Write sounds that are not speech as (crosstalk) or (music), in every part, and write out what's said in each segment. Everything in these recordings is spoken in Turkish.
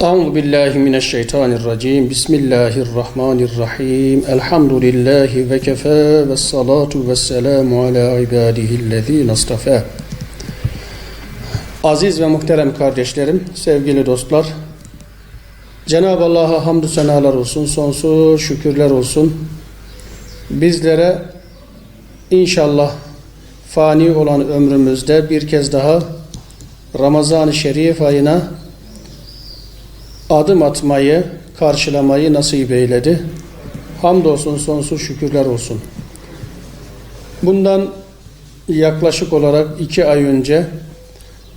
Euzu billahi mineşşeytanirracim. Bismillahirrahmanirrahim. Elhamdülillahi ve kefa ve salatu ve selamu ala ibadihillezine istafa. Aziz ve muhterem kardeşlerim, sevgili dostlar. Cenab-ı Allah'a hamdü senalar olsun, sonsuz şükürler olsun. Bizlere inşallah fani olan ömrümüzde bir kez daha Ramazan-ı Şerif ayına adım atmayı, karşılamayı nasip eyledi. Hamdolsun, sonsuz şükürler olsun. Bundan yaklaşık olarak iki ay önce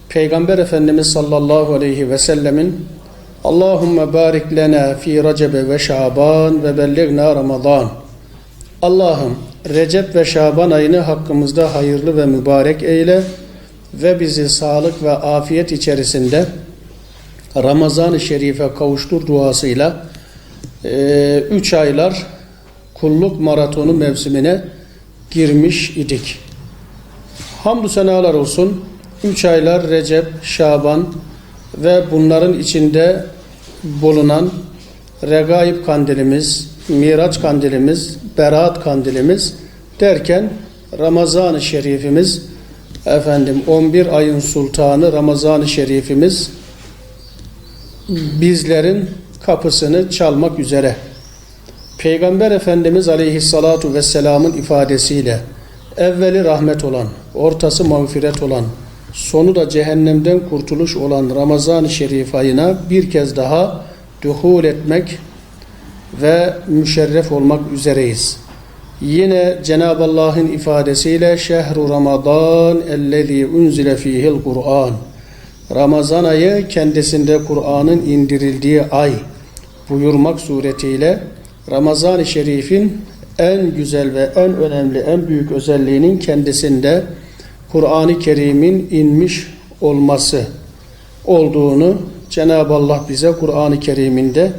Peygamber Efendimiz sallallahu aleyhi ve sellemin Allahümme barik lena fi recebe ve şaban ve belligna ramazan Allah'ım Recep ve Şaban ayını hakkımızda hayırlı ve mübarek eyle ve bizi sağlık ve afiyet içerisinde Ramazan-ı Şerif'e kavuştur duasıyla 3 e, aylar kulluk maratonu mevsimine girmiş idik. Hamdü senalar olsun. 3 aylar Recep, Şaban ve bunların içinde bulunan Regaib kandilimiz, Miraç kandilimiz, Berat kandilimiz derken Ramazan-ı Şerifimiz efendim 11 ayın sultanı Ramazan-ı Şerifimiz bizlerin kapısını çalmak üzere. Peygamber Efendimiz Aleyhissalatu Vesselam'ın ifadesiyle evveli rahmet olan, ortası mağfiret olan, sonu da cehennemden kurtuluş olan Ramazan-ı Şerif ayına bir kez daha duhul etmek ve müşerref olmak üzereyiz. Yine Cenab-ı Allah'ın ifadesiyle şehru Ramazan ellezî unzile fîhil Kur'an Ramazan ayı kendisinde Kur'an'ın indirildiği ay buyurmak suretiyle Ramazan-ı Şerif'in en güzel ve en önemli, en büyük özelliğinin kendisinde Kur'an-ı Kerim'in inmiş olması olduğunu Cenab-ı Allah bize Kur'an-ı Kerim'inde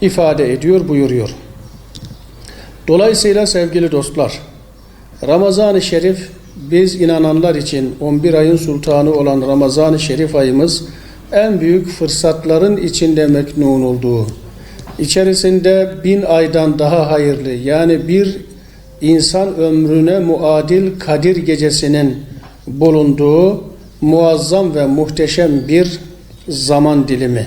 ifade ediyor, buyuruyor. Dolayısıyla sevgili dostlar, Ramazan-ı Şerif biz inananlar için 11 ayın sultanı olan Ramazan-ı Şerif ayımız en büyük fırsatların içinde meknun olduğu, içerisinde bin aydan daha hayırlı yani bir insan ömrüne muadil Kadir gecesinin bulunduğu muazzam ve muhteşem bir zaman dilimi.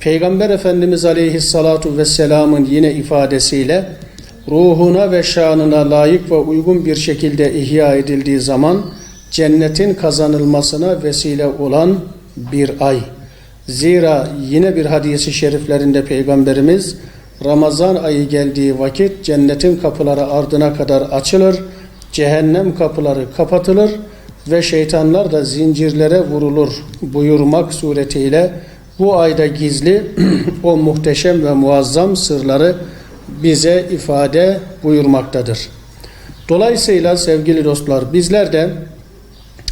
Peygamber Efendimiz Aleyhissalatu Vesselam'ın yine ifadesiyle ruhuna ve şanına layık ve uygun bir şekilde ihya edildiği zaman cennetin kazanılmasına vesile olan bir ay. Zira yine bir hadisi şeriflerinde Peygamberimiz Ramazan ayı geldiği vakit cennetin kapıları ardına kadar açılır, cehennem kapıları kapatılır ve şeytanlar da zincirlere vurulur buyurmak suretiyle bu ayda gizli (clears throat) o muhteşem ve muazzam sırları bize ifade buyurmaktadır. Dolayısıyla sevgili dostlar bizler de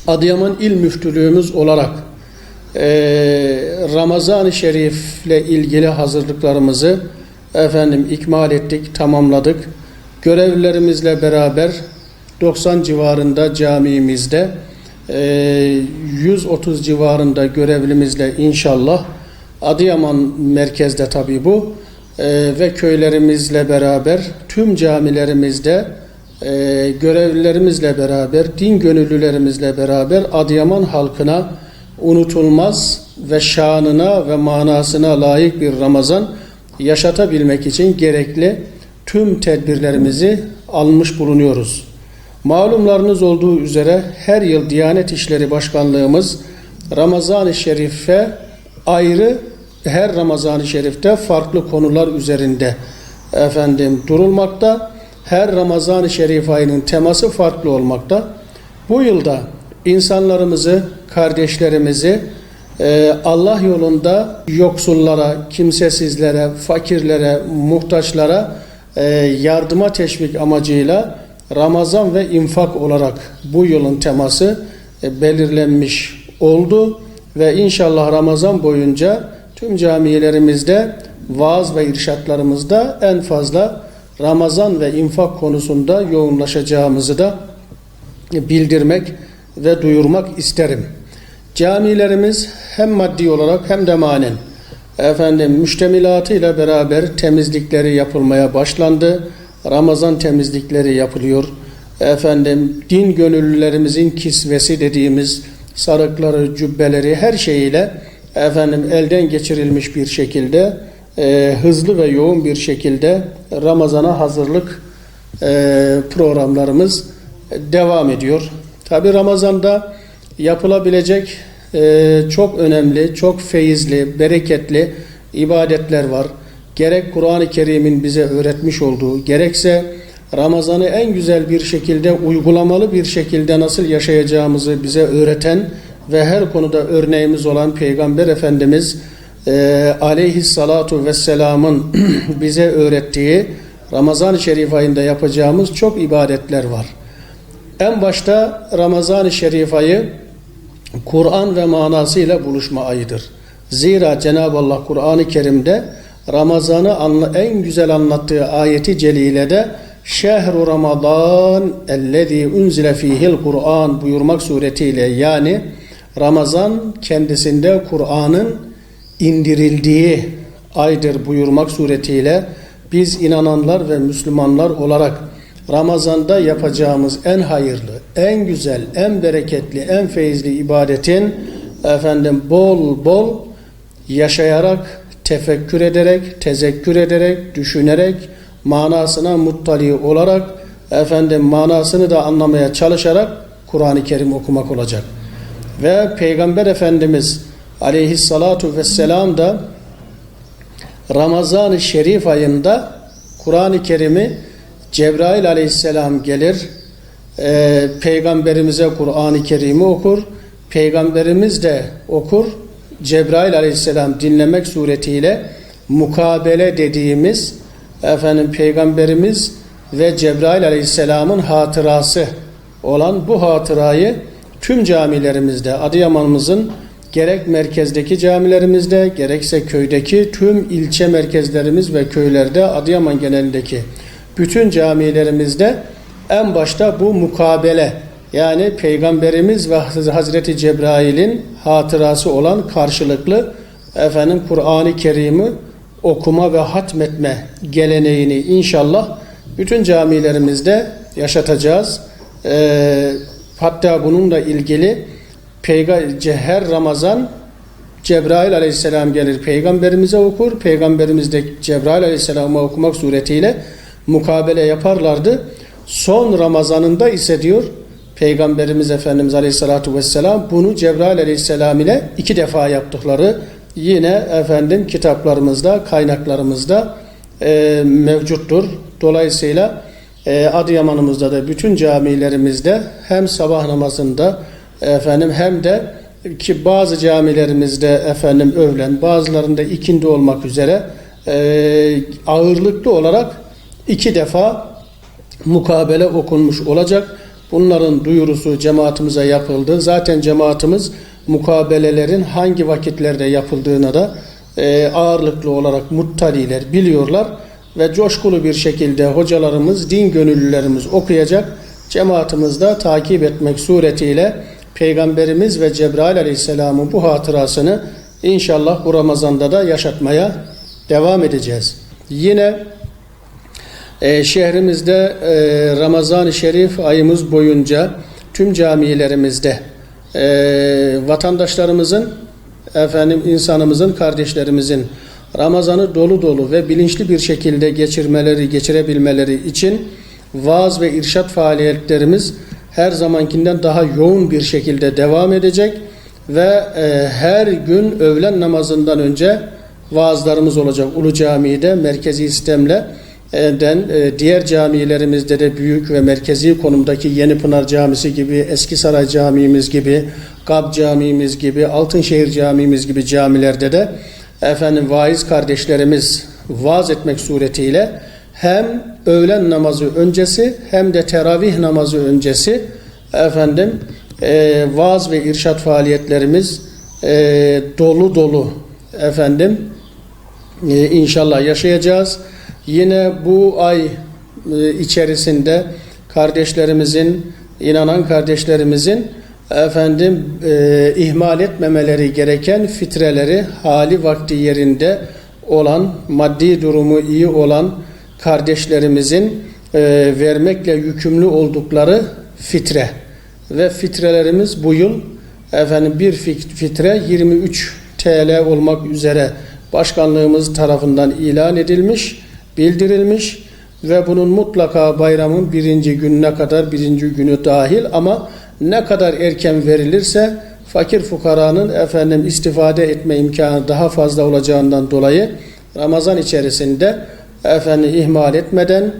Adıyaman İl Müftülüğümüz olarak e, Ramazan-ı Şerif ile ilgili hazırlıklarımızı efendim ikmal ettik, tamamladık. Görevlilerimizle beraber 90 civarında camimizde e, 130 civarında görevlimizle inşallah Adıyaman merkezde tabi bu e, ve köylerimizle beraber tüm camilerimizde e, görevlilerimizle beraber din gönüllülerimizle beraber Adıyaman halkına unutulmaz ve şanına ve manasına layık bir Ramazan yaşatabilmek için gerekli tüm tedbirlerimizi almış bulunuyoruz. Malumlarınız olduğu üzere her yıl Diyanet İşleri Başkanlığımız Ramazan-ı Şerif'e ayrı her Ramazan-ı Şerif'te farklı konular üzerinde efendim durulmakta. Her Ramazan-ı Şerif ayının teması farklı olmakta. Bu yılda insanlarımızı, kardeşlerimizi e, Allah yolunda yoksullara, kimsesizlere, fakirlere, muhtaçlara e, yardıma teşvik amacıyla Ramazan ve infak olarak bu yılın teması e, belirlenmiş oldu ve inşallah Ramazan boyunca tüm camilerimizde vaaz ve irşatlarımızda en fazla Ramazan ve infak konusunda yoğunlaşacağımızı da bildirmek ve duyurmak isterim. Camilerimiz hem maddi olarak hem de manen efendim müştemilatı ile beraber temizlikleri yapılmaya başlandı. Ramazan temizlikleri yapılıyor. Efendim din gönüllülerimizin kisvesi dediğimiz sarıkları, cübbeleri her şeyiyle efendim elden geçirilmiş bir şekilde e, hızlı ve yoğun bir şekilde Ramazan'a hazırlık e, programlarımız devam ediyor. Tabi Ramazan'da yapılabilecek e, çok önemli, çok feyizli, bereketli ibadetler var. Gerek Kur'an-ı Kerim'in bize öğretmiş olduğu, gerekse Ramazan'ı en güzel bir şekilde, uygulamalı bir şekilde nasıl yaşayacağımızı bize öğreten ve her konuda örneğimiz olan Peygamber Efendimiz e, aleyhissalatu vesselamın (clears throat) bize öğrettiği Ramazan-ı Şerif ayında yapacağımız çok ibadetler var. En başta Ramazan-ı Şerif ayı Kur'an ve manasıyla buluşma ayıdır. Zira Cenab-ı Allah Kur'an-ı Kerim'de Ramazan'ı en güzel anlattığı ayeti celilede Şehru Ramazan ellezî unzile fihil Kur'an buyurmak suretiyle yani Ramazan kendisinde Kur'an'ın indirildiği aydır buyurmak suretiyle biz inananlar ve Müslümanlar olarak Ramazan'da yapacağımız en hayırlı, en güzel, en bereketli, en feyizli ibadetin efendim bol bol yaşayarak, tefekkür ederek, tezekkür ederek, düşünerek, manasına muttali olarak efendim manasını da anlamaya çalışarak Kur'an-ı Kerim okumak olacak. Ve Peygamber Efendimiz aleyhissalatu vesselam da Ramazan-ı Şerif ayında Kur'an-ı Kerim'i Cebrail aleyhisselam gelir, e, peygamberimize Kur'an-ı Kerim'i okur, peygamberimiz de okur, Cebrail aleyhisselam dinlemek suretiyle mukabele dediğimiz efendim peygamberimiz ve Cebrail aleyhisselamın hatırası olan bu hatırayı tüm camilerimizde Adıyaman'ımızın gerek merkezdeki camilerimizde gerekse köydeki tüm ilçe merkezlerimiz ve köylerde Adıyaman genelindeki bütün camilerimizde en başta bu mukabele yani Peygamberimiz ve Hazreti Cebrail'in hatırası olan karşılıklı efendim Kur'an-ı Kerim'i okuma ve hatmetme geleneğini inşallah bütün camilerimizde yaşatacağız. Ee, hatta bununla ilgili Peyga- her Ramazan Cebrail aleyhisselam gelir peygamberimize okur. Peygamberimiz de Cebrail aleyhisselama okumak suretiyle mukabele yaparlardı. Son Ramazanında ise diyor Peygamberimiz Efendimiz Aleyhisselatü Vesselam bunu Cebrail Aleyhisselam ile iki defa yaptıkları yine efendim kitaplarımızda, kaynaklarımızda e, mevcuttur. Dolayısıyla Adıyaman'ımızda da bütün camilerimizde hem sabah namazında efendim hem de ki bazı camilerimizde efendim övlen bazılarında ikindi olmak üzere e, ağırlıklı olarak iki defa mukabele okunmuş olacak. Bunların duyurusu cemaatimize yapıldı. Zaten cemaatimiz mukabelelerin hangi vakitlerde yapıldığına da e, ağırlıklı olarak muttaliler biliyorlar ve coşkulu bir şekilde hocalarımız, din gönüllülerimiz okuyacak. Cemaatimiz de takip etmek suretiyle Peygamberimiz ve Cebrail Aleyhisselam'ın bu hatırasını inşallah bu Ramazan'da da yaşatmaya devam edeceğiz. Yine e, şehrimizde e, Ramazan-ı Şerif ayımız boyunca tüm camilerimizde e, vatandaşlarımızın efendim insanımızın kardeşlerimizin Ramazan'ı dolu dolu ve bilinçli bir şekilde geçirmeleri geçirebilmeleri için vaaz ve irşat faaliyetlerimiz her zamankinden daha yoğun bir şekilde devam edecek ve e, her gün öğlen namazından önce vaazlarımız olacak. Ulu Camii'de merkezi sistemle den e, diğer camilerimizde de büyük ve merkezi konumdaki Yeni Pınar Camisi gibi, Eski Saray Camimiz gibi, Gab Camimiz gibi, Altınşehir Camimiz gibi camilerde de efendim vaiz kardeşlerimiz vaaz etmek suretiyle hem öğlen namazı öncesi hem de teravih namazı öncesi efendim e, vaaz ve irşat faaliyetlerimiz e, dolu dolu efendim e, inşallah yaşayacağız. Yine bu ay e, içerisinde kardeşlerimizin, inanan kardeşlerimizin efendim e, ihmal etmemeleri gereken fitreleri hali vakti yerinde olan, maddi durumu iyi olan kardeşlerimizin e, vermekle yükümlü oldukları fitre. Ve fitrelerimiz bu yıl efendim bir fitre 23 TL olmak üzere başkanlığımız tarafından ilan edilmiş, bildirilmiş ve bunun mutlaka bayramın birinci gününe kadar birinci günü dahil ama ne kadar erken verilirse fakir fukaranın efendim istifade etme imkanı daha fazla olacağından dolayı Ramazan içerisinde efendim ihmal etmeden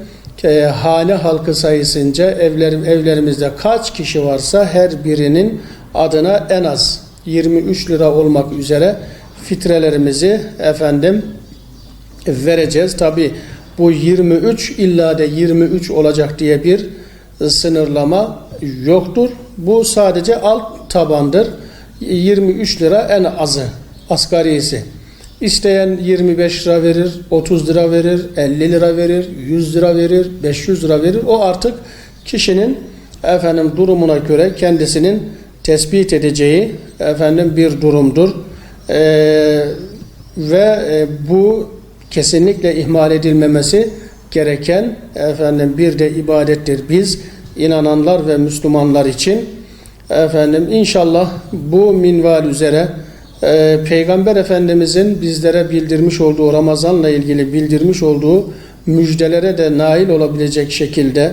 e, hane halkı sayısınca evlerim, evlerimizde kaç kişi varsa her birinin adına en az 23 lira olmak üzere fitrelerimizi efendim vereceğiz. Tabi bu 23 illa da 23 olacak diye bir sınırlama yoktur. Bu sadece alt tabandır. 23 lira en azı, asgarisi. İsteyen 25 lira verir, 30 lira verir, 50 lira verir, 100 lira verir, 500 lira verir. O artık kişinin efendim durumuna göre kendisinin tespit edeceği efendim bir durumdur. Ee, ve e, bu kesinlikle ihmal edilmemesi gereken efendim bir de ibadettir. Biz inananlar ve Müslümanlar için efendim inşallah bu minval üzere e, Peygamber Efendimizin bizlere bildirmiş olduğu Ramazan'la ilgili bildirmiş olduğu müjdelere de nail olabilecek şekilde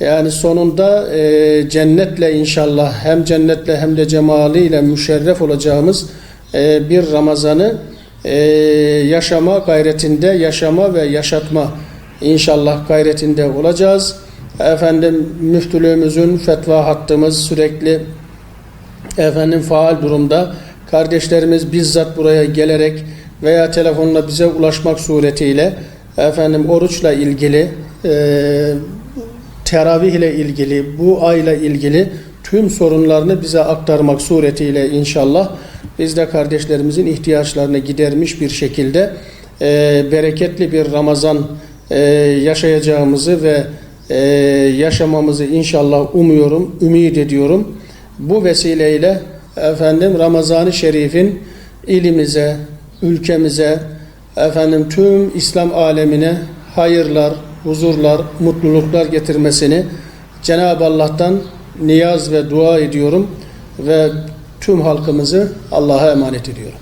yani sonunda e, cennetle inşallah hem cennetle hem de cemaliyle müşerref olacağımız e, bir Ramazan'ı e, yaşama gayretinde yaşama ve yaşatma inşallah gayretinde olacağız. Efendim müftülüğümüzün fetva hattımız sürekli efendim faal durumda. Kardeşlerimiz bizzat buraya gelerek veya telefonla bize ulaşmak suretiyle efendim oruçla ilgili e, teravih ile ilgili bu ayla ilgili tüm sorunlarını bize aktarmak suretiyle inşallah biz de kardeşlerimizin ihtiyaçlarını gidermiş bir şekilde e, bereketli bir Ramazan e, yaşayacağımızı ve e, yaşamamızı inşallah umuyorum, ümit ediyorum. Bu vesileyle efendim Ramazan-ı Şerif'in ilimize, ülkemize, efendim tüm İslam alemine hayırlar, huzurlar, mutluluklar getirmesini Cenab-ı Allah'tan niyaz ve dua ediyorum ve tüm halkımızı Allah'a emanet ediyorum.